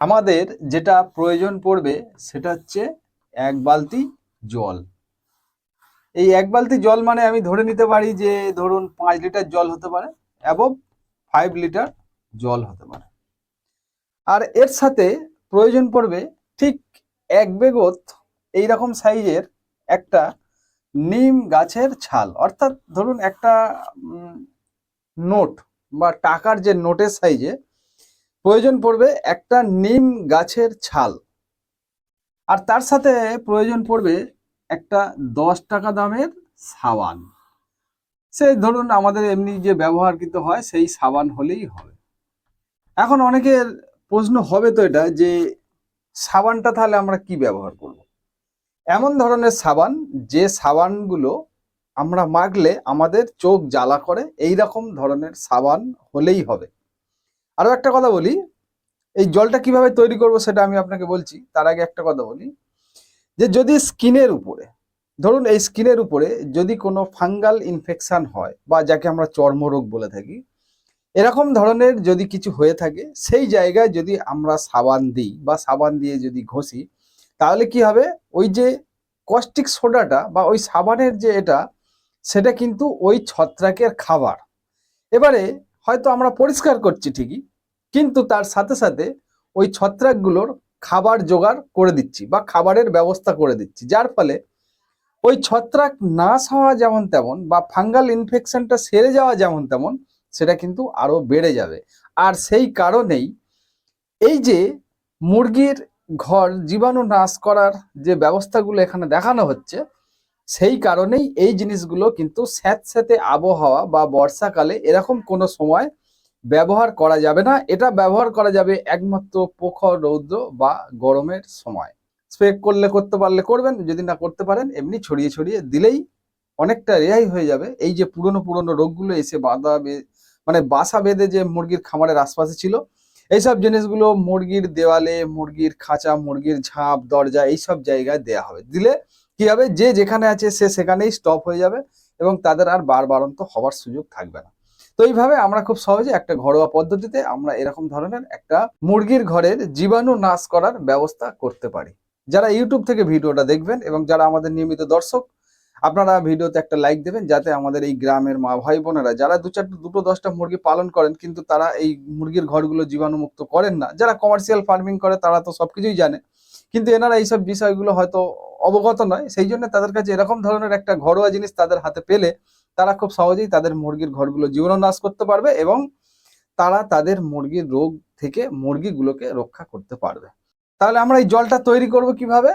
আমাদের যেটা প্রয়োজন পড়বে সেটা হচ্ছে এক বালতি জল। এই এক বালতি জল মানে আমি ধরে নিতে পারি যে ধরুন পাঁচ লিটার জল হতে পারে এবং ফাইভ লিটার জল হতে পারে। আর এর সাথে প্রয়োজন পড়বে ঠিক এক বেগত এইরকম সাইজের একটা নিম গাছের ছাল। অর্থাৎ ধরুন একটা নোট বা টাকার যে নোটের সাইজে প্রয়োজন পড়বে একটা নিম গাছের ছাল। আর তার সাথে প্রয়োজন পড়বে একটা দশ টাকা দামের সাবান। সেই ধরুন আমাদের এমনি যে ব্যবহারকৃত হয়, সেই সাবান হলেই হবে। এখন অনেকের প্রশ্ন হবে তো এটা যে, সাবানটা তাহলে আমরা কি ব্যবহার করব? এমন ধরনের সাবান, যে সাবানগুলো আমরা মাখলে আমাদের চোখ জ্বালা করে এই রকম ধরনের সাবান হলেই হবে। আরও একটা কথা বলি, এই জলটা কীভাবে তৈরি করব সেটা আমি আপনাকে বলছি, তার আগে একটা কথা বলি, যে যদি স্কিনের উপরে, ধরুন এই স্কিনের উপরে যদি কোনো ফাঙ্গাল ইনফেকশন হয় বা যাকে আমরা চর্মরোগ বলে থাকি, এরকম ধরনের যদি কিছু হয়ে থাকে, সেই জায়গায় যদি আমরা সাবান দিই বা সাবান দিয়ে যদি ঘষি, তাহলে কি হবে? ওই যে কস্টিক সোডাটা বা ওই সাবানের যে এটা, সেটা কিন্তু ওই ছত্রাকের খাবার। এবারে হয়তো আমরা পরিষ্কার করছি ঠিকই কিন্তু তার সাথে সাথে ওই ছত্রাকগুলোর খাবার জোগাড় করে দিচ্ছি বা খাবারের ব্যবস্থা করে দিচ্ছি। যার ফলে ওই ছত্রাক নাশ হওয়া যেমন তেমন বা ফাঙ্গাল ইনফেকশনটা সেরে যাওয়া যেমন তেমন, সেটা কিন্তু আরও বেড়ে যাবে। আর সেই কারণেই এই যে মুরগির ঘর জীবাণু নাশ করার যে ব্যবস্থাগুলো এখানে দেখানো হচ্ছে, সেই কারণেই এই জিনিসগুলো কিন্তু স্যাঁতস্যাঁতে আবহাওয়া বা বর্ষাকালে এরকম কোনো সময় ব্যবহার করা যাবে না। এটা ব্যবহার করা যাবে একমাত্র প্রখর রৌদ্র বা গরমের সময়। স্প্রে করলে করতে পারলে করবেন, যদি না করতে পারেন, এমনি ছড়িয়ে ছড়িয়ে দিলেই অনেকটা রেহাই হয়ে যাবে। এই যে পুরনো পুরনো রোগগুলো এসে বাঁধা মানে বাসা বেঁধে যে মুরগির খামারের আশপাশে ছিল, এইসব জিনিসগুলো মুরগির দেওয়ালে, মুরগির খাঁচা, মুরগির ঝাঁপ, দরজা এইসব জায়গায় দেয়া হবে। দিলে কি হবে? যে যেখানে আছে সে সেখানেই স্টপ হয়ে যাবে এবং তাদের আর বারবারন্ত হওয়ার সুযোগ থাকবে না। তো এইভাবে আমরা খুব সহজে একটা ঘরোয়া পদ্ধতিতে আমরা এরকম ধরনের একটা মুরগির ঘরের জীবাণু নাশ করার ব্যবস্থা করতে পারি। যারা ইউটিউব থেকে ভিডিওটা দেখবেন এবং যারা আমাদের নিয়মিত দর্শক, আপনারা ভিডিওতে একটা লাইক দেবেন যাতে আমাদের এই গ্রামের মা ভাই বোনেরা, যারা দু চারটে, দুটো, দশটা মুরগি পালন করেন কিন্তু তারা এই মুরগির ঘরগুলো জীবাণুমুক্ত করেন না। যারা কমার্শিয়াল ফার্মিং করে তারা তো সবকিছুই জানে। কিন্তু এনারা এইসব বিষয়গুলো হয়তো অবগত নয়। সেই জন্য তাদের কাছে এরকম ধরনের একটা ঘরোয়া জিনিস তাদের হাতে পেলে তারা খুব সহজেই তাদের মুরগির ঘরগুলো জীবাণু নাশ করতে পারবে এবং তারা তাদের মুরগির রোগ থেকে মুরগিগুলোকে রক্ষা করতে পারবে। তাহলে আমরা এই জলটা তৈরি করব কীভাবে?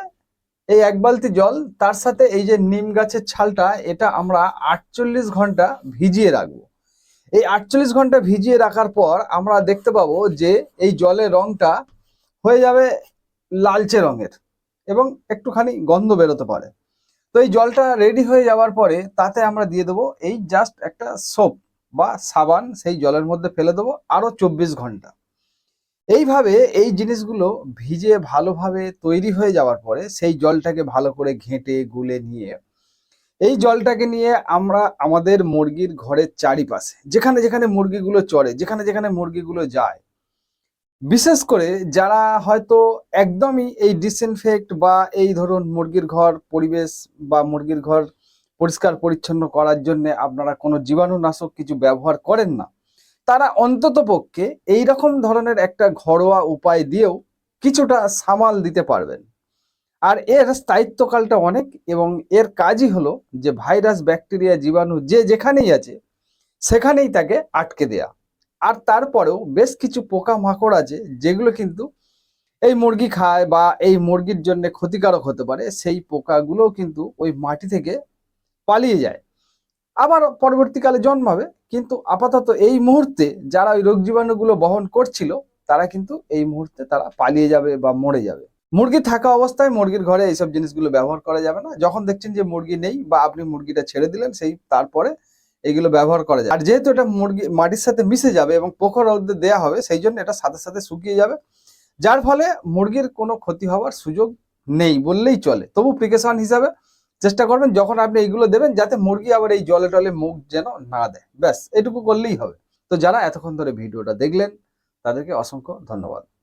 এই এক বালতি জল, তার সাথে এই যে নিম গাছের ছালটা, এটা আমরা আটচল্লিশ ঘণ্টা ভিজিয়ে রাখব। এই আটচল্লিশ ঘণ্টা ভিজিয়ে রাখার পর আমরা দেখতে পাবো যে এই জলের রংটা হয়ে যাবে লালচে রঙের এবং একটুখানি গন্ধ বেরোতে পারে। তো এই জলটা রেডি হয়ে যাওয়ার পরে তাতে আমরা দিয়ে দেবো এই জাস্ট একটা সোপ বা সাবান, সেই জলের মধ্যে ফেলে দেবো আরও চব্বিশ ঘণ্টা। এইভাবে এই জিনিসগুলো ভিজে ভালোভাবে তৈরি হয়ে যাওয়ার পরে সেই জলটাকে ভালো করে ঘেঁটে, গুলে নিয়ে এই জলটাকে নিয়ে আমরা আমাদের মুরগির ঘরের চারিপাশে, যেখানে যেখানে মুরগিগুলো চড়ে, যেখানে যেখানে মুরগিগুলো যায় বিশেষ করে যারা হয়তো একদমই এই ডিসইনফেক্ট বা এই ধরুন মুরগির ঘর পরিবেশ বা মুরগির ঘর পরিষ্কার পরিচ্ছন্ন করার জন্য আপনারা কোনো জীবাণুনাশক কিছু ব্যবহার করেন না, তারা অন্তত পক্ষে এইরকম ধরনের একটা ঘরোয়া উপায় দিয়েও কিছুটা সামাল দিতে পারবেন। আর এর স্থায়িত্বকালটা অনেক এবং এর কাজই হলো যে ভাইরাস, ব্যাকটেরিয়া, জীবাণু যে যেখানেই আছে, সেখানেই তাকে আটকে দেয়া। আর তারপরেও বেশ কিছু পোকা মাকড় আছে, যেগুলো কিন্তু এই মুরগি খায় বা এই মুরগির জন্য ক্ষতিকারক হতে পারে, সেই পোকাগুলোও কিন্তু ওই মাটি থেকে পালিয়ে যায়। আবার পরবর্তীকালে জন্মাবে, কিন্তু আপাতত এই মুহূর্তে যারা ওই রোগ জীবাণুগুলো বহন করছিল, তারা কিন্তু এই মুহূর্তে তারা পালিয়ে যাবে বা মরে যাবে। মুরগি থাকা অবস্থায় মুরগির ঘরে এইসব জিনিসগুলো ব্যবহার করা যাবে না। যখন দেখছেন যে মুরগি নেই বা আপনি মুরগিটা ছেড়ে দিলেন, সেই তারপরে এগুলো ব্যবহার করা যায়। আর যেহেতু এটা মুরগি, মাটির সাথে মিশে যাবে এবং পোখর রোদে দেওয়া হবে, সেই জন্য এটা সাথে সাথে শুকিয়ে যাবে। যার ফলে মুরগির কোনো ক্ষতি হওয়ার সুযোগ নেই বললেই চলে। তবু প্রিকশন হিসাবে চেষ্টা করবেন, যখন আপনি এইগুলো দেবেন, যাতে মুরগি আবার এই জলে টলে মুখ যেন না দেয়। ব্যাস, এটুকু করলেই হবে। তো যারা এতক্ষণ ধরে ভিডিওটা দেখলেন, তাদেরকে অসংখ্য ধন্যবাদ।